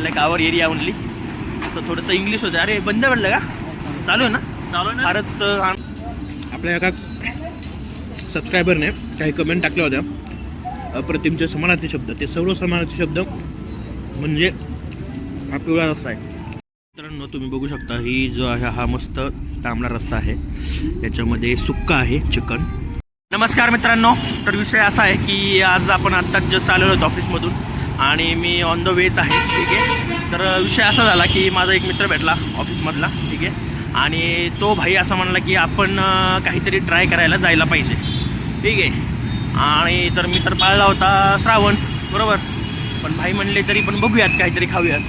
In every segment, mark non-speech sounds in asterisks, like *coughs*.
Like our area only तर थोडंसं English होतं. अरे बंद पडलं का? चालू आहे ना? चालू आहे फारच आपल्या एका सबस्क्रायबरने काही कमेंट टाकल्या होत्या. अप्रतिमचे समानार्थी शब्द. ते सर्व समानार्थी शब्द म्हणजे हा पिवळा रस्ता आहे. मित्रांनो तुम्ही बघू शकता ही जो आहे हा मस्त तांबडा रस्ता आहे. याच्यामध्ये सुक्का आहे चिकन. नमस्कार मित्रांनो. तर विषय असा आहे की आज आपण आत्ताच जस्ट आलेलो होतो ऑफिसमधून आणि मी ऑन द वेच आहे ठीक आहे? तर विषय असा झाला की माझा एक मित्र भेटला ऑफिसमधला ठीक आहे? आणि तो भाई असा म्हणला की आपण काहीतरी ट्राय करायला जायला पाहिजे ठीक आहे? आणि तर मी तर पाळला होता श्रावण बरोबर? पण भाई म्हणले तरी पण बघूयात काहीतरी खाऊयात.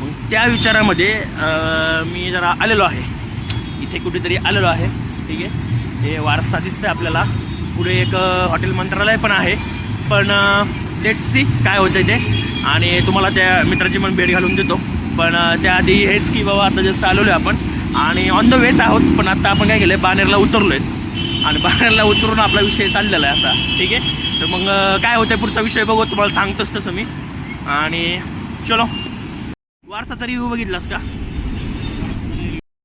मग त्या विचारामध्ये मी जरा आलेलो आहे. इथे कुठेतरी आलेलो आहे ठीक आहे? हे वारसा दिसतं आपल्याला. पुढे एक हॉटेल मंत्रालय पण आहे. पण लेट्स सी काय होतं ते. आणि तुम्हाला त्या मित्राची पण भेट घालून देतो. पण त्याआधी हेच की बाबा आता जसं आलेलो आहे आपण. आणि ऑन द वेच आहोत पण आता आपण काय केलं आहे बानेरला उतरलो आहे आणि *laughs* बानेरला उतरून आपला विषय चाललेला आहे असा. ठीक आहे? तर मग काय होतं पुढचा विषय बघू तुम्हाला सांगतोच तसं मी. आणि चलो. वारसाचा रिव्ह्यू बघितलास का?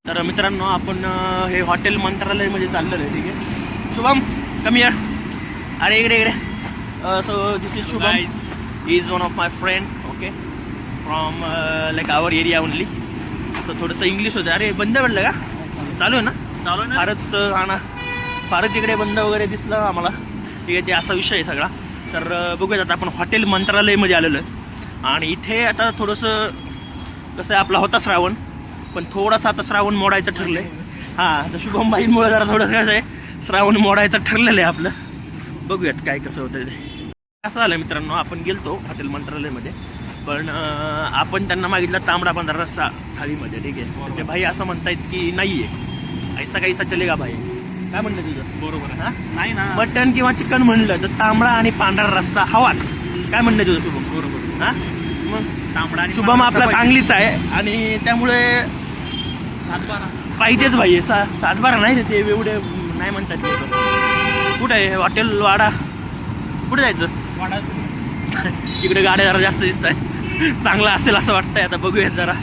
तर मित्रांनो आपण हे हॉटेल मंत्रालयमध्ये चाललेलं आहे ठीक आहे? शुभम कमी यार अरे इकडे इकडे. So this is Shubham is one of my friend okay from like our area only तर थोडंसं इंग्लिश होतं. अरे बंद पडलं का? चालू आहे ना? चालू आहे फारच अं, हा ना. फारच इकडे बंद वगैरे दिसलं आम्हाला. ठीक आहे ते असा विषय आहे सगळा. तर अं, बघूयात आता आपण हॉटेल मंत्रालयमध्ये आलेलो आहे. आणि इथे आता थोडंसं कसं आहे आपला होता श्रावण. पण थोडासा आता श्रावण मोडायचं ठरलंय. हां तर शुभम भाईंमुळे जरा थोडं कसं आहे श्रावण मोडायचं ठरलेलं आहे आपलं. बघूयात काय कसं होतं ते. असं झालं मित्रांनो आपण गेलतो हॉटेल मंत्रालयमध्ये. पण आपण त्यांना मागितला तांबडा पांढरा रस्सा थाळीमध्ये ठीक आहे. ते भाई असं म्हणतायत की नाही आहे ऐसा काहीसा चलेगा भाई? काय म्हणलं तुझं? बरोबर. हा? नाही ना. मटन किंवा चिकन म्हणलं तर तांबडा आणि पांढरा रस्सा हवाच. काय म्हणणं तुझं शुभम? बरोबर. हा? मग तांबडा आणि शुभम आपला सांगलीच आहे. आणि त्यामुळे सातबारा. पाहिजेच भाई सा सातबारा नाही ते एवढे नाही म्हणतात. कुठे आहे? हॉटेल वाडा. कुठे जायचं? वाडा. इकडे गाड्या जरा जास्त दिसत आहे चांगलं असेल असं वाटतंय. आता बघूयात जरा.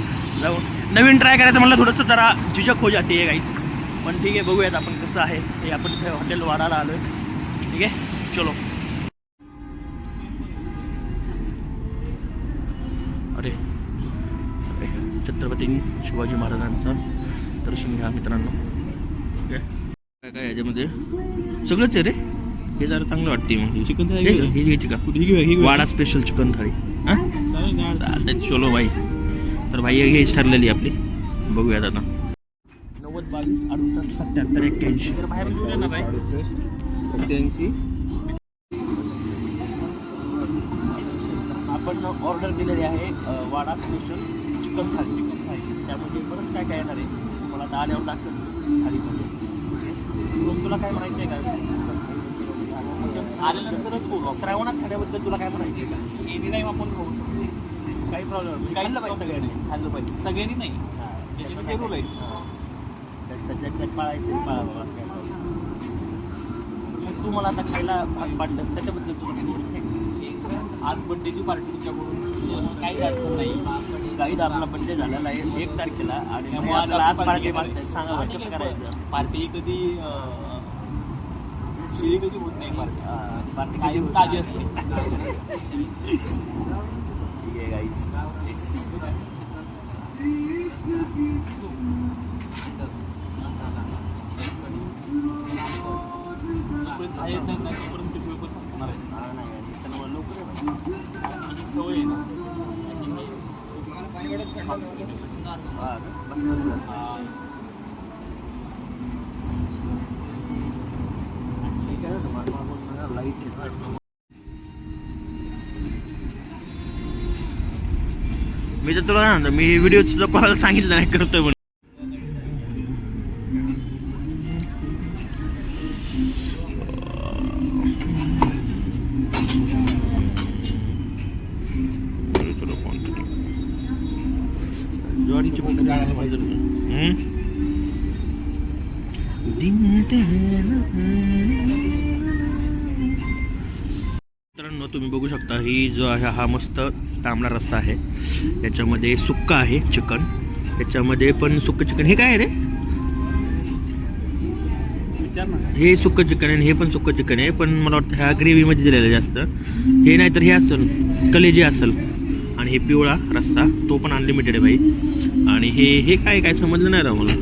जाऊन नवीन ट्राय करायचं म्हणलं थोडंसं जरा झिझक हो जाते आहे काहीच पण ठीक आहे बघूयात आपण कसं आहे. हे आपण इथे हॉटेल वाडाला आलोय. ठीक आहे? चलो. अरे. अरे, छत्रपती शिवाजी महाराजांचं दर्शन घ्या मित्रांनो. ठीक आहे? काय काय याच्यामध्ये सगळंच आहे रे. हे जरा चांगलं वाटते मग चिकन हे घ्यायची का? वाडा स्पेशल चिकन थाळी. हा? चालतंय चलो भाई तर भाई घ्यायची ठरलेली आपली. बघूयात आता. नव्वद बावीस अडुसष्ट सत्याहत्तर एक्क्याऐंशी. सत्याऐंशी. आपण ऑर्डर दिलेली आहे Wada special chicken thali. Chicken thali. त्यामध्ये बरंच काय काय येणार आहे? मला आता आल्यावर दाखल थाळीमध्ये. मग तुला काय म्हणायचं आहे का? आल्यानंतरच बोलू. श्रावणात खाण्याबद्दल तुला काय म्हणायचं आहे का? एनी टाइम आपण खाऊ शकतो. काही प्रॉब्लेम खाल्लं पाहिजे सगळ्यांनी. खाल्लं पाहिजे. सगळ्यांनी नाही. त्याच्यामध्ये. हां. त्याच्यात ज्याच्यात पाळायचं पाळा तू मला आता खायला भाग पाडलंस त्याच्याबद्दल तुला आज बड्डेची पार्टी तुझ्याकडून. काही अडचण नाही. काही आपला बड्डे झालेला आहे. एक तारखेला आणि आपल्याला आज पार्टी सांगा बरं कसं करायचं? पार्टी कधी अं, शिळी कधी होत नाही पार्टी पार्टी कायम कधी ताजी? असते. ठीक आहे गाईस जोपर्यंत येत नाही तोपर्यंत ते आहे. लवकर ये बाबा. ही सवय आहे ना. मी तर तुला मी व्हिडिओ सुद्धा कोणाला सांगितलं नाही करतोय म्हणून. बघू शकता ही जो आहे हा मस्त तांबडा रस्ता आहे. याच्यामध्ये सुक्का आहे चिकन. याच्यामध्ये पण सुक्क चिकन. हे काय आहे रे? हे सुक्क चिकन आहे आणि हे पण सुक्क चिकन आहे पण मला वाटतं ह्या ग्रेव्हीमध्ये दिलेलं आहे जास्त. हे नाही तर हे असेल कलेजी असेल. आणि हे पिवळा रस्ता तो पण अनलिमिटेड आहे भाई. आणि हे हे काय काय समजलं नाही राव मला.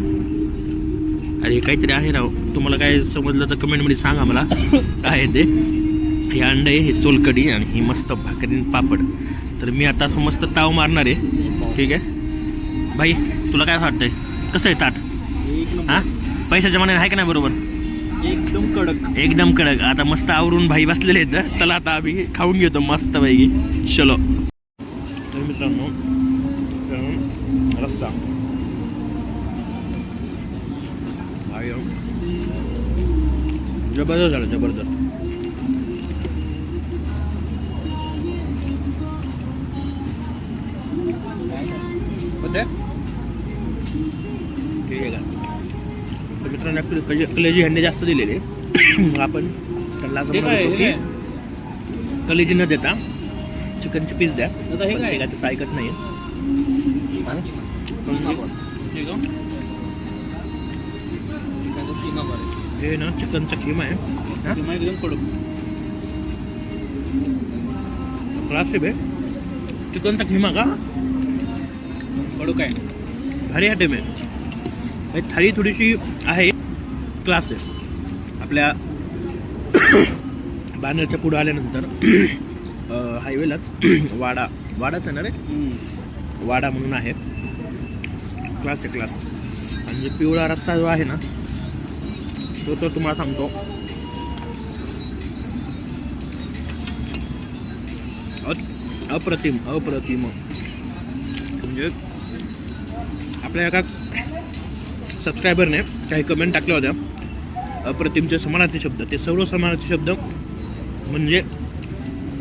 अरे हे काहीतरी आहे राव. तुम्हाला काय समजलं तर कमेंटमध्ये सांगा मला. काय आहे ते? हे अंड आहे हे सोलकडी आणि ही मस्त भाकरी पापड. तर मी आता असं मस्त ताव मारणार आहे. ठीक आहे? भाई तुला काय वाटतंय? कसं आहे ताट? हां? पैशाच्या मनाने आहे का नाही बरोबर? एकदम कडक. एकदम कडक. आता मस्त आवरून भाई बसलेले आहेत. चला आता आम्ही खाऊन घेतो मस्त पैकी चलो. तर मित्रांनो तर रस्ता. जबरदस्त झालं जबरदस्त. होते. ठीक आहे का तर मित्रांनो आपली कले कलेजी हंडे जास्त दिलेले. *coughs* आपण त्यांना असं म्हणत होतो की कलेजी न देता चिकनचे पीस द्या. आता हे पण काय? ते काय तसं ऐकत नाही. किमा ठीक आहे. किमा बरं हे ना चिकनचा खिमा आहे. हा? किमा एकदम कडक. क्लासिक आहे. चिकनचा खिमा का? कडक आहे भारी आयटम आहे. थाळी थोडीशी आहे क्लास आहे. आपल्या *coughs* बानरच्या पुढं आल्यानंतर *coughs* हायवेलाच *coughs* वाडा वाडाच आहे ना रे? वाडा म्हणून आहे. क्लास आहे क्लास आणि जे पिवळा रस्ता जो आहे ना तो तर तुम्हाला सांगतो. अप्रतिम अप्रतिम. म्हणजे आपल्या एका सबस्क्रायबरने काही कमेंट टाकल्या होत्या. अप्रतिमचे समानार्थी शब्द ते सर्व समानार्थी शब्द म्हणजे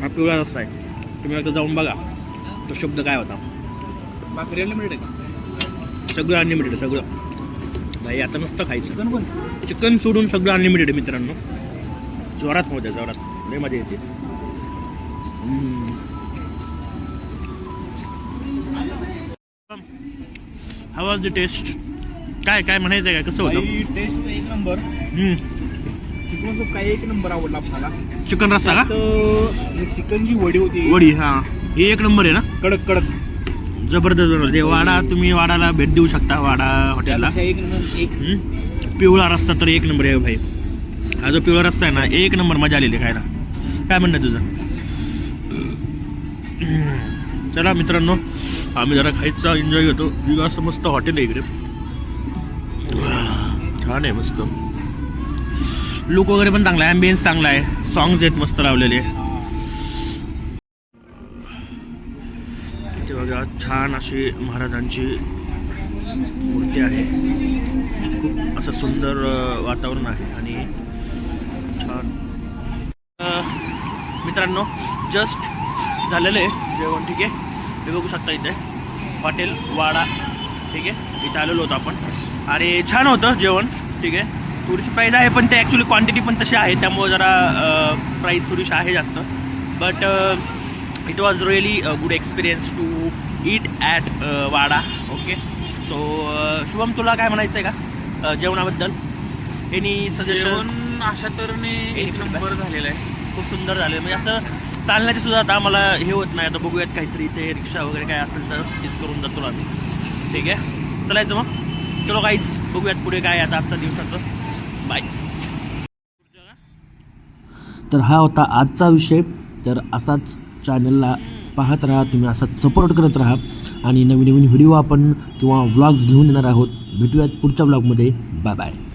हा पिवळा रस्ता आहे. तुम्ही एकदा जाऊन बघा तो शब्द काय होता. भाकरी अनलिमिटेड आहे का? सगळं अनलिमिटेड सगळं. भाई आता नुसतं खायचं. चिकन पण. चिकन सोडून सगळं अनलिमिटेड आहे मित्रांनो. जोरात मध्ये जोरात. लय मजा येते. हाव वॉज द टेस्ट काय काय म्हणायचं आहे काय? कसं होतं? टेस्ट एक नंबर हम्म. चिकन सूप काय एक नंबर आवडला आपल्याला. चिकन रस्सा का? ही चिकनची वडी होती. वडी हा. हे एक नंबर आहे ना? कडक कडक. जबरदस्त बनवलं. ते वाडा तुम्ही वाडाला भेट देऊ शकता वाडा हॉटेलला त्यापेक्षा एक नंबर एक. हम्म. पिवळा रस्ता तर एक नंबर आहे भाई. हा जो पिवळा रस्ता आहे ना एक नंबर मजा आलेली खायला. काय म्हणणं आहे तुझं? हम्म. चला मित्रांनो आम्ही जरा खायचा एन्जॉय घेतो. असं मस्त हॉटेल आहे इकडे. छान आहे मस्त. लुक वगैरे पण चांगला आहे ॲम्बियन्स चांगला आहे. सॉंग्स आहेत मस्त लावलेले. इथे बघा छान अशी महाराजांची मूर्ती आहे. खूप असं सुंदर वातावरण आहे आणि छान. मित्रांनो जस्ट झालेलं आहे. जेवण ठीक आहे. हे बघू शकता इथे. हॉटेल वाडा ठीक आहे. इथे आलेलो होतो आपण. आणि छान होतं जेवण ठीक आहे. थोडीशी प्राईज आहे पण ते ॲक्च्युली क्वांटिटी पण तशी आहे. त्यामुळे जरा प्राईस थोडीशी आहे जास्त. But it was really good experience to eat at Wada okay so Shubham तुला काय म्हणायचं आहे का जेवणाबद्दल? एनी सजेशन अशा तऱ्हेने एक नंबर झालेलं आहे. खूप सुंदर झाले. म्हणजे असं चालण्याची सुद्धा आता मला हे होत नाही. आता बघूयात काहीतरी ते रिक्षा वगैरे काय असेल तर तीच करून जातो आम्ही. ठीक आहे? चलायचं मग? चलो काहीच बघूयात पुढे काय आता आजच्या दिवसाचं. बाय तर हा होता आजचा विषय. तर असाच चॅनलला पाहत राहा. तुम्ही असाच सपोर्ट करत राहा. आणि नवीन नवीन व्हिडिओ आपण किंवा व्लॉग्स घेऊन येणार आहोत. भेटूयात पुढच्या व्लॉगमध्ये बाय बाय